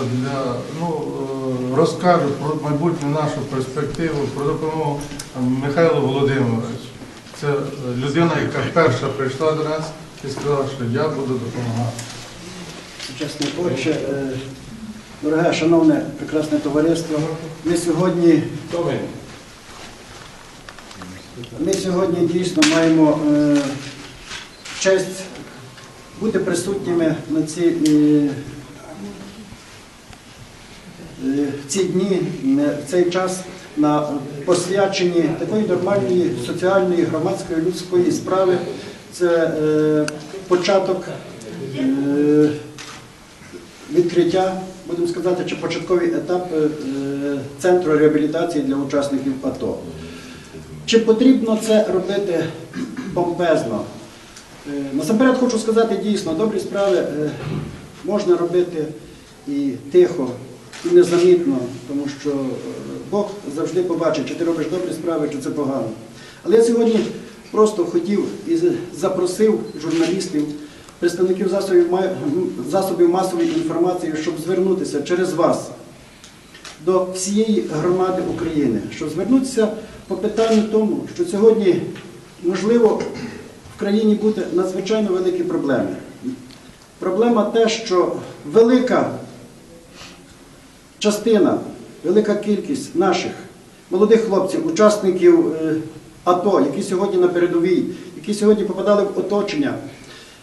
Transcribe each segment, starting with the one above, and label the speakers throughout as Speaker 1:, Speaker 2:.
Speaker 1: Для, ну, е, розкажу про майбутню нашу перспективу, про допомогу Михайлу Володимировичу. Це людина, яка перша прийшла до нас і сказала, що я буду допомагати.
Speaker 2: Чесне отче, е, дороге, шановне, прекрасне товариство, ми сьогодні, ми сьогодні дійсно маємо е, честь бути присутніми на ці, е, в ці дні, е, в цей час на посвяченні такої нормальної соціальної, громадської, людської справи. Це е, початок. е, відкриття, будемо сказати, чи початковий етап е, центру реабілітації для учасників АТО. Чи потрібно це робити помпезно? Е, Насамперед хочу сказати дійсно, добрі справи е, можна робити і тихо, незамітно, тому що е, Бог завжди побачить, чи ти робиш добрі справи, чи це погано. Але я сьогодні просто хотів і запросив журналістів, представників засобів, засобів масової інформації, щоб звернутися через вас до всієї громади України, щоб звернутися по питанню тому, що сьогодні можливо в країні бути надзвичайно великі проблеми. Проблема те, що велика частина, велика кількість наших молодих хлопців, учасників е, АТО, які сьогодні на передовій, які сьогодні попадали в оточення,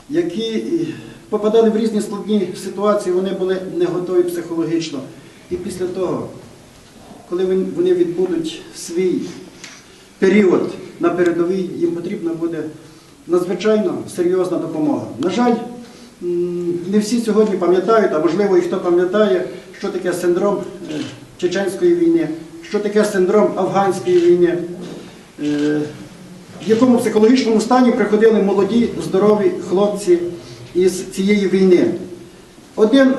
Speaker 2: які е, попадали в різні складні ситуації, вони були не готові психологічно. І після того, коли вони- відбудуть свій період на передовій, їм потрібна буде надзвичайно серйозна допомога. На жаль, не всі сьогодні пам'ятають, а можливо і хто пам'ятає, що таке синдром е, Чеченської війни, що таке синдром афганської війни, е, в якому психологічному стані приходили молоді, здорові хлопці із цієї війни. Один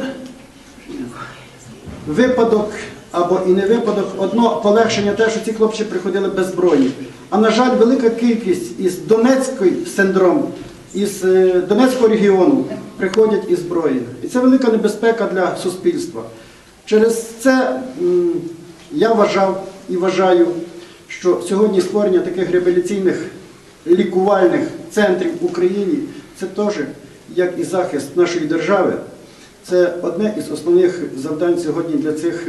Speaker 2: випадок або і не випадок, одно полегшення те, що ці хлопці приходили без зброї. А на жаль, велика кількість із Донецької синдром, із е, Донецького регіону приходять із зброєю. І це велика небезпека для суспільства. Через це я вважав і вважаю, що сьогодні створення таких реабілітаційних лікувальних центрів в Україні це теж як і захист нашої держави. Це одне із основних завдань сьогодні для цих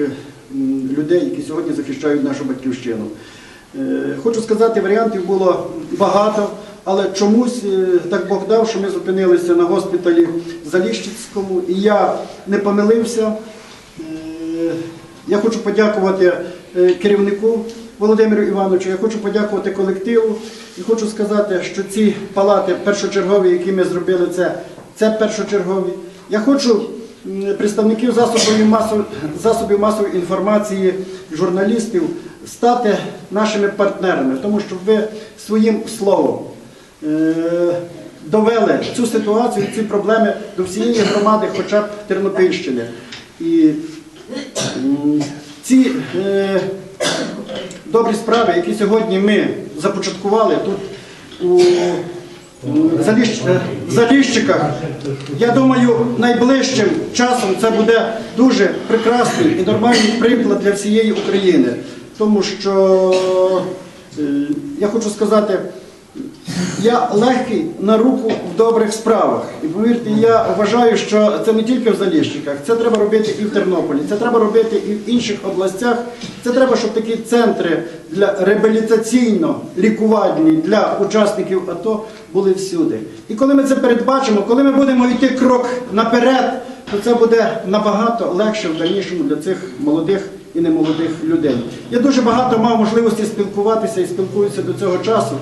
Speaker 2: людей, які сьогодні захищають нашу батьківщину. Е, Хочу сказати, варіантів було багато, але чомусь е, так Бог дав, що ми зупинилися на госпіталі Заліщицькому, і я не помилився. Я хочу подякувати е, керівнику Володимиру Івановичу, я хочу подякувати колективу і хочу сказати, що ці палати першочергові, які ми зробили, це, це першочергові. Я хочу представників засобів масової, засобів масової інформації, журналістів стати нашими партнерами, тому що ви своїм словом е, довели цю ситуацію, ці проблеми до всієї громади, хоча б Тернопільщини. І ці е, добрі справи, які сьогодні ми започаткували тут у е, Заліщиках, я думаю, найближчим часом це буде дуже прекрасний і нормальний приклад для всієї України. Тому що е, я хочу сказати, я легкий на руку в добрих справах. І повірте, я вважаю, що це не тільки в Заліщиках, це треба робити і в Тернополі, це треба робити і в інших областях. Це треба, щоб такі центри для реабілітаційно-лікувальні для учасників АТО були всюди. І коли ми це передбачимо, коли ми будемо йти крок наперед, то це буде набагато легше в дальнішому для цих молодих і немолодих людей. Я дуже багато мав можливості спілкуватися і спілкуюся до цього часу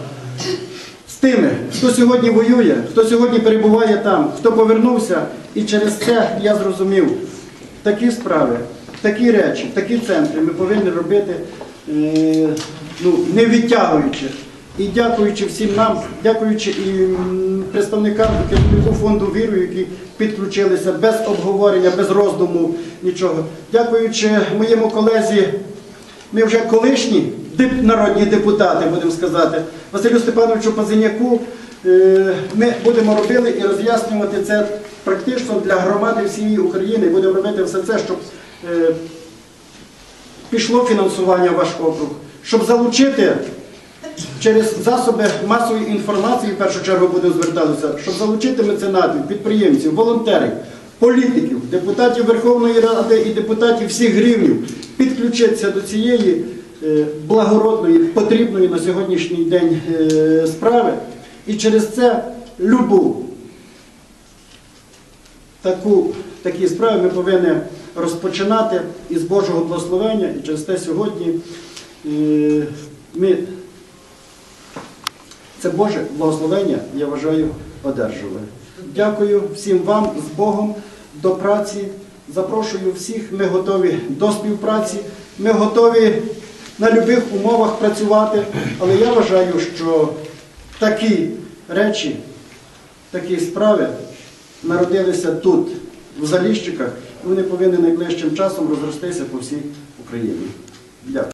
Speaker 2: тими, хто сьогодні воює, хто сьогодні перебуває там, хто повернувся. І через це я зрозумів, такі справи, такі речі, такі центри ми повинні робити, е, ну, не відтягуючи. І дякуючи всім нам, дякуючи і представникам керівнику фонду віру, які підключилися без обговорення, без роздуму, нічого. Дякуючи моєму колезі ми вже колишні народні депутати, будемо сказати, Василю Степановичу Пазиняку, е, ми будемо робити і роз'яснювати це практично для громади всієї України. Будемо робити все це, щоб е, пішло фінансування в ваш округ, щоб залучити через засоби масової інформації, в першу чергу будемо звертатися, щоб залучити меценатів, підприємців, волонтерів, політиків, депутатів Верховної Ради і депутатів всіх рівнів підключитися до цієї благородної, потрібної на сьогоднішній день е, справи. І через це любу таку, такі справи ми повинні розпочинати із Божого благословення. І через те сьогодні е, ми це Боже благословення, я вважаю, одержали. Дякую всім вам з Богом до праці. Запрошую всіх. Ми готові до співпраці. Ми готові на будь-яких умовах працювати. Але я вважаю, що такі речі, такі справи народилися тут, в Заліщиках, і вони повинні найближчим часом розростися по всій Україні. Дякую.